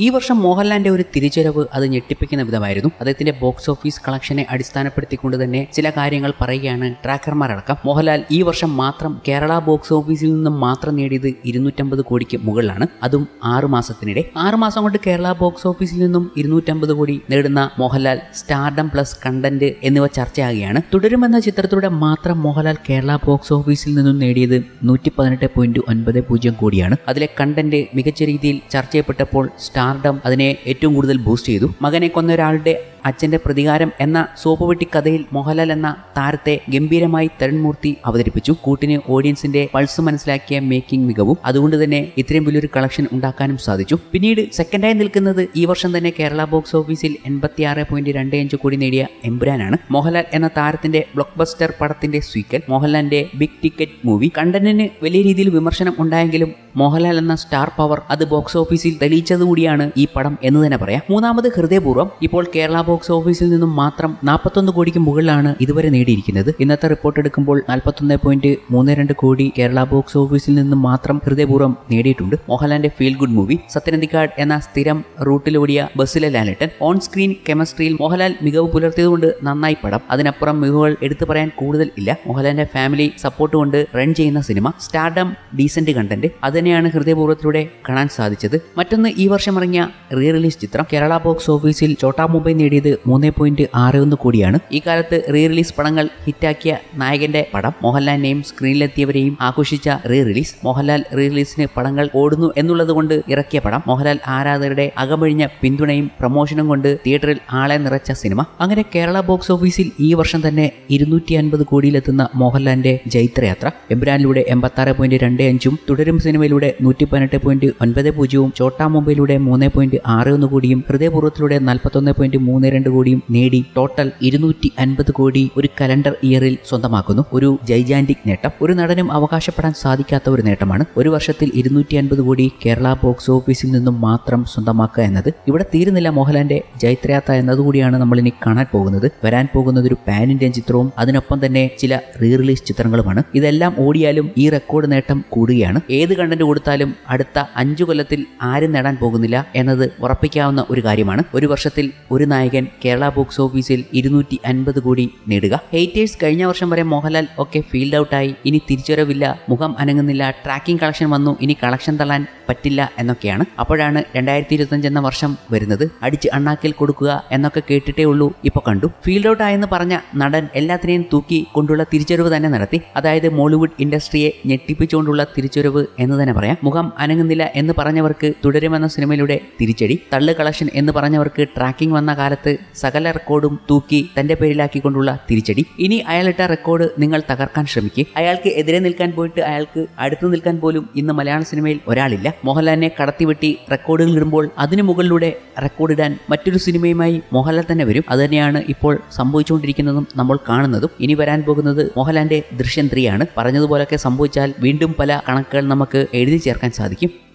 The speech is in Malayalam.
ഈ വർഷം മോഹൻലാലിന്റെ ഒരു തിരിച്ചരവ് അത് ഞെട്ടിപ്പിക്കുന്ന വിധമായിരുന്നു. അദ്ദേഹത്തിന്റെ ബോക്സ് ഓഫീസ് കളക്ഷനെ അടിസ്ഥാനപ്പെടുത്തിക്കൊണ്ട് തന്നെ ചില കാര്യങ്ങൾ പറയുകയാണ് ട്രാക്കർമാരടക്കം. മോഹൻലാൽ ഈ വർഷം മാത്രം കേരള ബോക്സ് ഓഫീസിൽ നിന്നും മാത്രം നേടിയത് ഇരുന്നൂറ്റമ്പത് കോടിക്ക് മുകളിലാണ്. അതും ആറു മാസത്തിനിടെ. ആറു മാസം കൊണ്ട് കേരള ബോക്സ് ഓഫീസിൽ നിന്നും ഇരുന്നൂറ്റമ്പത് കോടി നേടുന്ന മോഹൻലാൽ സ്റ്റാർഡം പ്ലസ് കണ്ടന്റ് എന്നിവ ചർച്ചയാകുകയാണ്. തുടരുമെന്ന ചിത്രത്തിലൂടെ മാത്രം മോഹൻലാൽ കേരള ബോക്സ് ഓഫീസിൽ നിന്നും നേടിയത് നൂറ്റി പതിനെട്ട് പോയിന്റ് ഒൻപത് പൂജ്യം കോടിയാണ്. അതിലെ കണ്ടന്റ് മികച്ച രീതിയിൽ ചർച്ച ചെയ്യപ്പെട്ടപ്പോൾ സ്റ്റാർഡം അതിനെ ഏറ്റവും കൂടുതൽ ബൂസ്റ്റ് ചെയ്തു. മകനെ കൊന്ന ഒരാളുടെ അച്ഛന്റെ പ്രതികാരം എന്ന സോപ്പുവെട്ടി കഥയിൽ മോഹൻലാൽ എന്ന താരത്തെ ഗംഭീരമായി തരുൺമൂർത്തി അവതരിപ്പിച്ചു. കൂട്ടിന് ഓഡിയൻസിന്റെ പൾസ് മനസ്സിലാക്കിയ മേക്കിംഗ് മികവും അതുകൊണ്ട് തന്നെ ഇത്രയും വലിയൊരു കളക്ഷൻ ഉണ്ടാക്കാനും സാധിച്ചു. പിന്നീട് സെക്കൻഡായി നിൽക്കുന്നത് ഈ വർഷം തന്നെ കേരള ബോക്സ് ഓഫീസിൽ എൺപത്തി ആറ് പോയിന്റ് രണ്ട് അഞ്ച് കോടി നേടിയ എംബ്രാനാണ് മോഹൻലാൽ എന്ന താരത്തിന്റെ ബ്ലോക്ക് ബസ്റ്റർ പടത്തിന്റെ സ്വീക്കൽ മോഹൻലാലിന്റെ ബിഗ് ടിക്കറ്റ് മൂവി കണ്ടന്റിന് വലിയ രീതിയിൽ വിമർശനം ഉണ്ടായെങ്കിലും മോഹൻലാൽ എന്ന സ്റ്റാർ പവർ അത് ബോക്സ് ഓഫീസിൽ തെളിയിച്ചതുകൂടിയാണ് ഈ പടം എന്ന് തന്നെ പറയാം. മൂന്നാമത് ഹൃദയപൂർവം. ഇപ്പോൾ കേരള ബോക്സ് ഓഫീസിൽ നിന്നും മാത്രം നാൽപ്പത്തൊന്ന് കോടിക്ക് മുകളിലാണ് ഇതുവരെ നേടിയിരിക്കുന്നത്. ഇന്നത്തെ റിപ്പോർട്ട് എടുക്കുമ്പോൾ നാൽപ്പത്തൊന്ന് പോയിന്റ് മൂന്ന് രണ്ട് കോടി കേരള ബോക്സ് ഓഫീസിൽ നിന്നും മാത്രം ഹൃദയപൂർവം നേടിയിട്ടുണ്ട്. മോഹൻലാലിന്റെ ഫീൽ ഗുഡ് മൂവി സത്യനന്ദിക്കാട് എന്ന സ്ഥിരം റൂട്ടിലോടിയ ബസ്സിലെ ലാലേട്ടൻ ഓൺ സ്ക്രീൻ കെമിസ്ട്രിയിൽ മോഹൻലാൽ മികവ് പുലർത്തിയതുകൊണ്ട് നന്നായി പടം. അതിനപ്പുറം മികവുകൾ എടുത്തു പറയാൻ കൂടുതൽ ഇല്ല. മോഹൻലാലിന്റെ ഫാമിലി സപ്പോർട്ട് കൊണ്ട് റൺ ചെയ്യുന്ന സിനിമ സ്റ്റാർഡം ഡീസന്റ് കണ്ടന്റ് അതിനെയാണ് ഹൃദയപൂർവത്തിലൂടെ കാണാൻ സാധിച്ചത്. മറ്റൊന്ന് ഈ വർഷം ഇറങ്ങിയ റീ റിലീസ് ചിത്രം കേരള ബോക്സ് ഓഫീസിൽ ചോട്ടാ മുംബൈ നേടിയത് മൂന്ന് പോയിന്റ് ആറ് ഒന്ന് കോടിയാണ്. ഈ കാലത്ത് റീ റിലീസ് പടങ്ങൾ ഹിറ്റാക്കിയ നായകന്റെ പടം മോഹൻലാലിനെയും സ്ക്രീനിലെത്തിയവരെയും ആഘോഷിച്ച റീ റിലീസ് മോഹൻലാൽ റീ റിലീസിന് പടങ്ങൾ ഓടുന്നു എന്നുള്ളത് കൊണ്ട് ഇറക്കിയ പടം മോഹൻലാൽ ആരാധകരുടെ അകമഴിഞ്ഞ പിന്തുണയും പ്രമോഷനും കൊണ്ട് തിയേറ്ററിൽ ആളെ നിറച്ച സിനിമ. അങ്ങനെ കേരള ബോക്സ് ഓഫീസിൽ ഈ വർഷം തന്നെ ഇരുന്നൂറ്റി അൻപത് കോടിയിലെത്തുന്ന മോഹൻലാലിന്റെ ജൈത്രയാത്ര. എംബ്രാനിലൂടെ എൺപത്തി ആറ് പോയിന്റ് രണ്ട് അഞ്ചും തുടരും സിനിമയിലൂടെ നൂറ്റി പതിനെട്ട് പോയിന്റ് ഒൻപത് പൂജ്യവും ചോട്ടാ മുംബൈയിലൂടെ മൂന്ന് പോയിന്റ് ആറ് ഒന്ന് കോടിയും ഹൃദയപൂർവത്തിലൂടെ നാൽപ്പത്തൊന്ന് പോയിന്റ് മൂന്ന് രണ്ട് കോടിയും നേടി ടോട്ടൽ ഇരുന്നൂറ്റി അൻപത് കോടി ഒരു കലണ്ടർ ഇയറിൽ സ്വന്തമാക്കുന്നു. ഒരു ജൈജാന്റിക് നേട്ടം. ഒരു നടനും അവകാശപ്പെടാൻ സാധിക്കാത്ത ഒരു നേട്ടമാണ്. ഒരു വർഷത്തിൽ ഇരുന്നൂറ്റി അൻപത് കോടി കേരള ബോക്സ് ഓഫീസിൽ നിന്നും മാത്രം സ്വന്തമാക്കുക എന്നത്. ഇവിടെ തീരുന്നില്ല മോഹൻലാലിന്റെ ജൈത്രയാത്ര എന്നതുകൂടിയാണ് നമ്മൾ ഇനി കാണാൻ പോകുന്നത്. വരാൻ പോകുന്നത് ഒരു പാൻ ഇന്ത്യൻ ചിത്രവും അതിനൊപ്പം തന്നെ ചില റീ റിലീസ് ചിത്രങ്ങളുമാണ്. ഇതെല്ലാം ഓടിയാലും ഈ റെക്കോർഡ് നേട്ടം കൂടുകയാണ്. ഏത് കണ്ടന്റ് കൊടുത്താലും അടുത്ത അഞ്ചു കൊല്ലത്തിൽ ആരും നേടാൻ പോകുന്നില്ല എന്നത് ഉറപ്പിക്കാവുന്ന ഒരു കാര്യമാണ്. ഒരു വർഷത്തിൽ ഒരു നായകൻ കേരള ബോക്സ് ഓഫീസിൽ ഇരുന്നൂറ്റി അൻപത് കോടി നേടുക. ഹെയ്റ്റേഴ്സ് കഴിഞ്ഞ വർഷം വരെ മോഹൻലാൽ ഒക്കെ ഫീൽഡ് ഔട്ടായി ഇനി തിരിച്ചുവരവില്ല. മുഖം അനങ്ങുന്നില്ല. ട്രാക്കിംഗ് കളക്ഷൻ വന്നു. ഇനി കളക്ഷൻ തള്ളാൻ പറ്റില്ല എന്നൊക്കെയാണ് അപ്പോഴാണ് രണ്ടായിരത്തി ഇരുപത്തഞ്ച് എന്ന വർഷം വരുന്നത്. അടിച്ച് അണ്ണാക്കിൽ കൊടുക്കുക എന്നൊക്കെ കേട്ടിട്ടേ ഉള്ളൂ. ഇപ്പൊ കണ്ടു. ഫീൽഡ് ഔട്ട് ആയെന്ന് പറഞ്ഞ നടൻ എല്ലാത്തിനെയും തൂക്കി കൊണ്ടുള്ള തിരിച്ചുവരവ് തന്നെ നടത്തി. അതായത് മോളിവുഡ് ഇൻഡസ്ട്രിയെ ഞെട്ടിപ്പിച്ചുകൊണ്ടുള്ള തിരിച്ചുവരവ് എന്ന് തന്നെ പറയാം. മുഖം അനങ്ങുന്നില്ല എന്ന് പറഞ്ഞവർക്ക് തുടരുമെന്ന സിനിമയിലൂടെ തിരിച്ചടി. തള്ളു കളക്ഷൻ എന്ന് പറഞ്ഞവർക്ക് ട്രാക്കിംഗ് വന്ന കാലത്ത് സകല റെക്കോർഡും തൂക്കി തന്റെ പേരിലാക്കിക്കൊണ്ടുള്ള തിരിച്ചടി. ഇനി അയാളിട്ട റെക്കോർഡ് നിങ്ങൾ തകർക്കാൻ ശ്രമിക്കും. അയാൾക്ക് എതിരെ നിൽക്കാൻ പോയിട്ട് അയാൾക്ക് അടുത്തു നിൽക്കാൻ പോലും ഇന്ന് മലയാള സിനിമയിൽ ഒരാളില്ല. മോഹൻലാലിനെ കടത്തിവെട്ടി റെക്കോർഡുകൾ ഇടുമ്പോൾ അതിനു മുകളിലൂടെ റെക്കോർഡ് ഇടാൻ മറ്റൊരു സിനിമയുമായി മോഹൻലാൽ തന്നെ വരും. അതുതന്നെയാണ് ഇപ്പോൾ സംഭവിച്ചുകൊണ്ടിരിക്കുന്നതും നമ്മൾ കാണുന്നതും. ഇനി വരാൻ പോകുന്നത് മോഹൻലാലിന്റെ ദൃശ്യം ത്രീയാണ് പറഞ്ഞതുപോലൊക്കെ സംഭവിച്ചാൽ വീണ്ടും പല കണക്കുകൾ നമുക്ക് എഴുതി ചേർക്കാൻ സാധിക്കും.